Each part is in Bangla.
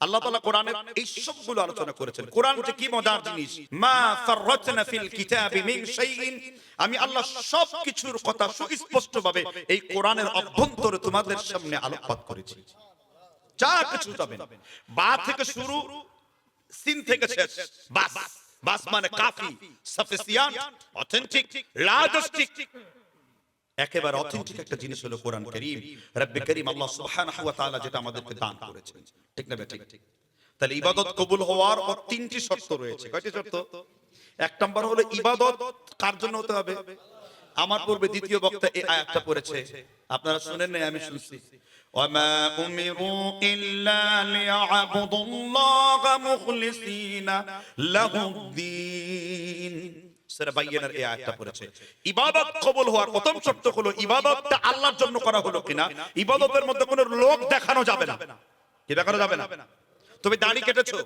আল্লাহ তাআলা কোরআনে এই সবগুলো আলোচনা করেছেন। কোরআন যে কি মজার জিনিস? মা ফাররাতনা ফিল কিতাবি মিন শাইইন। আমি আল্লাহ সব কিছুর কথা সুস্পষ্ট ভাবে এই কোরআনের অভ্যন্তরে তোমাদের সামনে আলোকপাত করেছি। যা কিছু যাবেন। বা থেকে শুরু, সিন থেকে শেষ। বাস। বাস মানে কাফি, সাফিসিয়েন্ট, অথেন্টিক, লাজস্টিক একেবারে অথেন্টিক একটা জিনিস হলো কোরআন করিম রব্বে করিম আল্লাহ সুবহানাহু ওয়া তাআলা যেটা আমাদেরকে দান করেছেন ঠিক না ঠিক তাহলে ইবাদত কবুল হওয়ার ও তিনটি শর্ত রয়েছে কয়টি শর্ত এক নম্বর হলো ইবাদত কার জন্য হতে হবে আমার পূর্বে দ্বিতীয় বক্তা এই আয়াতটা পড়েছে আপনারা শুনেন নাই আমি শুনছি وما أمروا إلا ليعبدوا الله مخلصين له الدين সূরা বাইয়ানার এই আয়াতটা পড়েছে। ইবাদত কবুল হওয়ার প্রথম শর্ত হলো ইবাদতটা আল্লাহর জন্য করা হলো কিনা ইবাদতের মধ্যে কোনো লোক দেখানো যাবে না। কি দেখানো যাবে না? তুমি দাড়ি কেটেছো।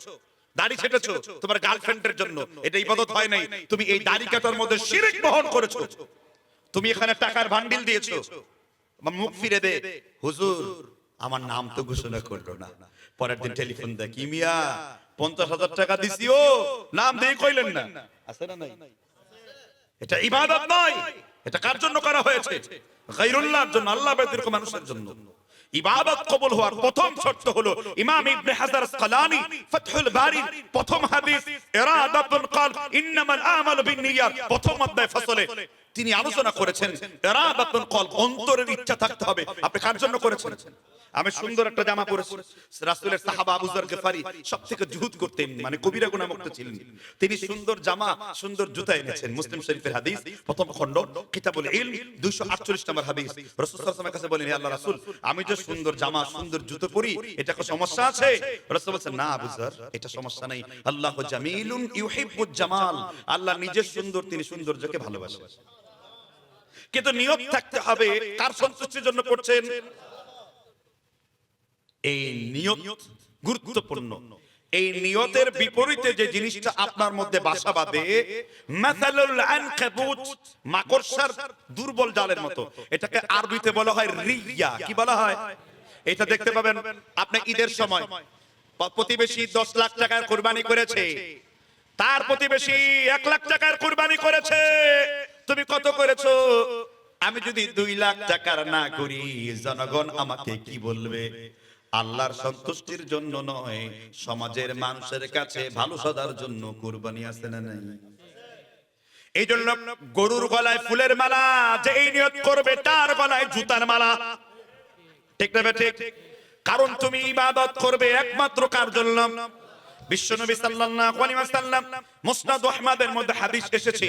দাড়ি ছেটেছো তোমার গার্লফ্রেন্ডের জন্য। এটা ইবাদত হয় নাই। তুমি এই দাড়ি কাটার মধ্যে শিরক বহন করেছ। তুমি এখানে টাকার ভান্ডিল দিয়েছ। মুখ ফিরে দে। হুজুর আমার নাম তো ঘোষণা করল না। পরের দিন টেলিফোন দেয় কি মিয়া পঞ্চাশ হাজার টাকা দিছিও নাম দিয়ে কইলেন না আছে না নাই এটা ইবাদত নয়। এটা কার জন্য করা হয়েছে? গায়রুল্লাহর জন্য, আল্লাহ ব্যতীত মানুষের জন্য। ইবাদত কবুল হওয়ার প্রথম শর্ত হলো ইমাম ইবনে হাজার আসকালানি, ফাতহুল বারি, প্রথম হাদিস ইরাদাতুল কলব ইন্নামাল আমালু বিন্নিয়াত, প্রথম অধ্যায় ফসলে। তিনি আলোচনা করেছেন ইরাদাতুল কলব অন্তরের ইচ্ছা থাকতে হবে। আপনি কার জন্য করেছেন? আমি সুন্দর একটা জামা পরেছি। রাসূলের সাহাবা আবু যর গফারি সবথেকে জুহুদ করতেন মানে কবিরা গুনাহমুক্ত ছিলেন। তিনি সুন্দর জামা, সুন্দর জুতা এনেছেন। মুসলিম শরীফের হাদিস, প্রথম খণ্ড, কিতাবুল ইলম 248 নম্বর হাদিস। রাসূল সাল্লাল্লাহু কাছে বলেন আল্লাহ রাসূল, আমি যে সুন্দর জামা, সুন্দর জুতো পরি, এটা কি সমস্যা আছে? রাসূল বলেন না আবু যর, এটা সমস্যা নাই। আল্লাহ জামিলুন ইউহিব্বুজ জামাল। আল্লাহ নিজে সুন্দর, তিনি সৌন্দর্যকে ভালোবাসেন। কিন্তু নিয়ত থাকতে হবে, কার সন্তুষ্টির জন্য করছেন? এই নিয়ত গুরুত্বপূর্ণ। এই নিয়তের বিপরীতে যে জিনিসটা আপনার মধ্যে বাসা বাঁধে, মাসালুল আনকাবুত, মাকড়সার দুর্বল জালের মতো। এটাকে আরবিতে বলা হয় রিয়া। কি বলা হয়? এটা দেখতে পাবেন আপনি ঈদের সময়। প্রতিবেশী দশ লাখ টাকার কোরবানি করেছে। তার প্রতিবেশী এক লাখ টাকার কোরবানি করেছে। তুমি কত করেছ? আমি যদি দুই লাখ টাকার না করি, জনগণ আমাকে কি বলবে? আল্লাহর সন্তুষ্টির জন্য নয়, সমাজের মানুষের কাছে ভালো সদার জন্য কুরবানি আছে না নাই? এই জন্য গরুর গলায় ফুলের মালা যে এই নিয়ত করবে তার গলায় জুতার মালা। ঠিক না ঠিক? কারণ তুমি ইবাদত করবে একমাত্র কার জন্য? বিশ্বনবী সাল্লাল্লাহু আলাইহি ওয়াসাল্লাম মুসনাদ আহমদের মধ্যে হাদিস এসেছে।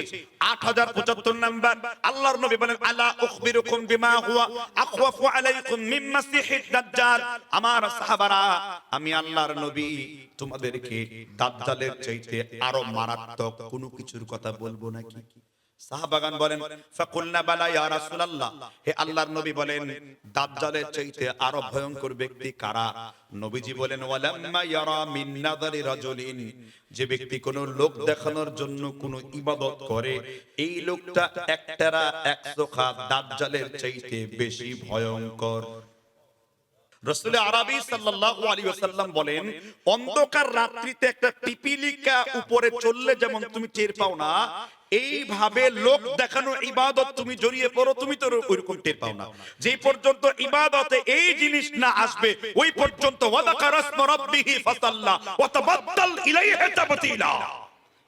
8075 নাম্বার। আল্লাহর নবী বলেন, আলা উখবিরুকুম বিমা হুয়া আলাইকুম মিন মাসিহিদ দাজ্জাল। আমার সাহাবারা, আমি আল্লাহর নবী, তোমাদেরকে দাজ্জালের চাইতে আরও মারাত্মক কোনো কিছুর কথা বলব নাকি? সাহাবাগান বলেন, ফাকুলনা বালা ইয়া রাসূলুল্লাহ। হে আল্লাহর নবী বলেন, দাজ্জালের চাইতে আরও ভয়ঙ্কর ব্যক্তি কারা? নবীজি বলেন, ওয়ালাম্মা ইয়ারা মিন নাযারি রাজুলিন। যে ব্যক্তি কোন লোক দেখানোর জন্য কোন ইবাদত করে, এই লোকটা একটারা একশোখা দাজ্জালের চাইতে বেশি ভয়ঙ্কর। রসুল আরবি সাল্লাল্লাহু আলাইহি ওয়াসাল্লাম বলেন, অন্ধকার রাত্রিতে একটা পিপিলিকা উপরে চললে যেমন তুমি টের পাও না, এইভাবে লোক দেখানো ইবাদত তুমি জড়িয়ে পড়ো, তুমি তো ওইরকম টের পাও না। যে পর্যন্ত ইবাদতে এই জিনিস না আসবে, ওই পর্যন্ত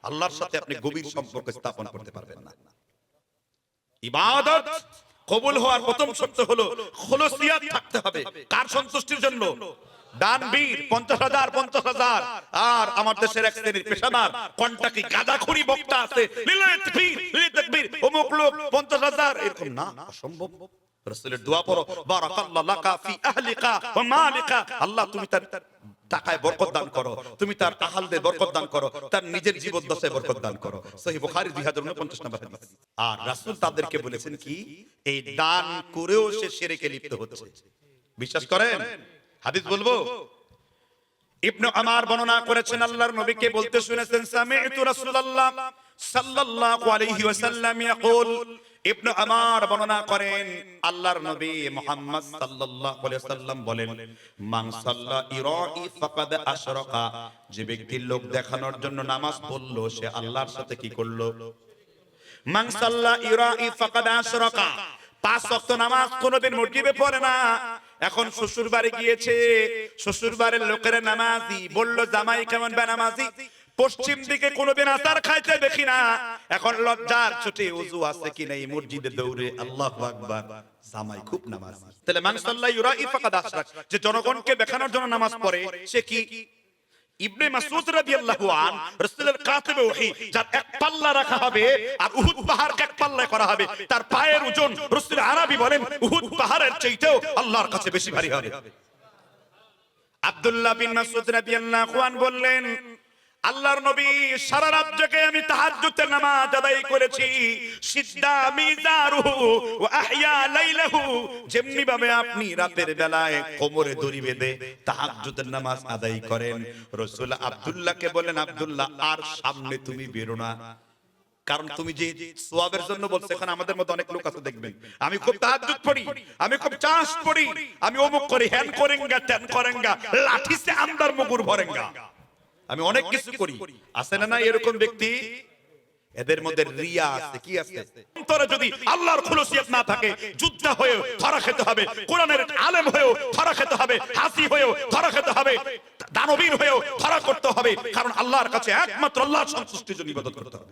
আল্লাহর সাথে আপনি গভীর সম্পর্ক স্থাপন করতে পারবেন না। ইবাদত কবুল হওয়ার প্রথম শর্ত হলো খলসিয়াত থাকতে হবে। কার সন্তুষ্টির জন্য? দানবীর পঞ্চাশ হাজার পঞ্চাশ হাজার। আর আমার দেশের এক শ্রেণির পেশাদার কন্টাকি গাদাখুরি বক্তা আছে। অমুক লোক, পঞ্চাশ হাজার। এরকম না, অসম্ভব। রাসূলের দোয়া পড়ো, বারাকাল্লাহু লাকা ফি আহলিকা ওয়া মালিকা। আল্লাহ, তুমি তার টাকায় বরকত দান করো। তুমি তার আহালদের বরকত দান করো, তার নিজের জীবন দশায় বরকত দান করো। সহি বুখারী 2049 নম্বর হাদিস। আর রাসূল তাদেরকে বলেছেন কি, এই দান করেও সে শিরকে লিপ্ত হচ্ছে। বিশ্বাস করেন? হাদিস বলব? ইবনে আমার বর্ণনা করেছেন আল্লাহর নবীকে বলতে শুনেছেন, সামি'তু রাসূলুল্লাহ সাল্লাল্লাহু আলাইহি ওয়াসাল্লাম ইয়াকুল ইবনে আমার বর্ণনা করেন, আল্লাহর নবী মুহাম্মদ সাল্লাল্লাহু আলাইহি সাল্লাম বলেন, মান সাল্লা ইরাই ফাকাদ আশরাকা যে ব্যক্তি লোক দেখানোর জন্য নামাজ পড়ল, সে আল্লাহর সাথে কি করল? মান সাল্লা ইরাই ফাকাদ আশরাকা পাঁচ ওয়াক্ত নামাজ কোনোদিন মসজিদে পড়ে না। এখন শ্বশুর বাড়ি গিয়েছে শ্বশুর বাড়ির লোকেরা নামাজি, বলল, জামাই কেমন বেনামাজি? পশ্চিম দিকে কোনোদিন আসার খাইতে দেখি না। এখন লজ্জার ছুটে উজু আছে কি নাই মসজিদে দৌড়ে। আল্লাহু আকবার। জামাই খুব নামাজ। তাহলে মান ইরাই ফাকাদ আশরাক। যে জনগণকে দেখানোর জন্য নামাজ পড়ে সে কি ইবনে মাসউদ রাদিয়াল্লাহু আন রাসূলের কাতিবে ওহী যার এক পাল্লা রাখা হবে আর উহুদ পাহাড়কে এক পাল্লায় করা হবে। তার পায়ের ওজন রাসূল আরবি বলেন উহুদ পাহাড়ের চাইতেও আল্লাহর কাছে বেশি ভারী হবে। আব্দুল্লাহ বিন মাসউদ রাদিয়াল্লাহু আন বললেন আল্লাহর নবী সারা জেগে আমি তাহাজ্জুদের নামাজ আদায় করেছি। সিদ্দা, মিজারুহু ওয়া আহইয়া লাইলাহু। যেমনি ভাবে আপনি রাতের বেলায় কোমরে দড়ি বেঁধে তাহাজ্জুদের নামাজ আদায় করেন, রাসূল আব্দুল্লাহকে বলেন, আব্দুল্লাহ, আর সামনে তুমি বেরো না। কারণ তুমি যে সোয়াবের জন্য বলছো, এখানে আমাদের মধ্যে অনেক লোক আছে, দেখবেন। আমি খুব তাহাজ্জুদ পড়ি, আমি খুব চাষ পড়ি, আমি অমুক করি হ্যান করেঙ্গা ত্যান করেঙ্গা লাঠি সে আমদার মুগুর ভরেঙ্গা। আমি অনেক কিছু করি। আছে না না এরকম ব্যক্তি? এদের মধ্যে রিয়া আছে কি আছে অন্তরে যদি আল্লাহর খুলুসিয়াত না থাকে যুদ্ধ হয়ে ধরা খেতে হবে। কোরআনের আলেম হয়েও ধরা খেতে হবে। হাসি হয়েও ধরা খেতে হবে। দানবীর হয়েও ধরা করতে হবে। কারণ আল্লাহর কাছে একমাত্র আল্লাহর সন্তুষ্টির জন্য ইবাদত করতে হবে।